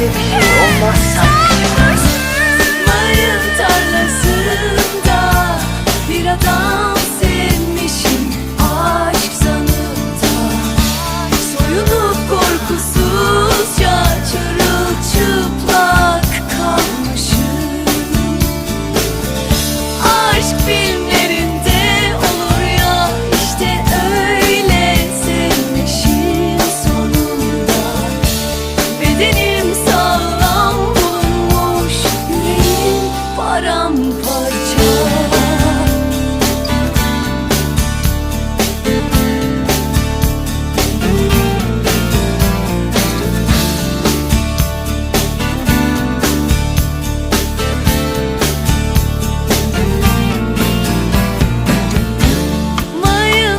istediği olmazsa Mayın tarlasında bir adam sevmişim aşk zanında Soyunup korkusuzca çırılçıplak kalmışım Aşk bir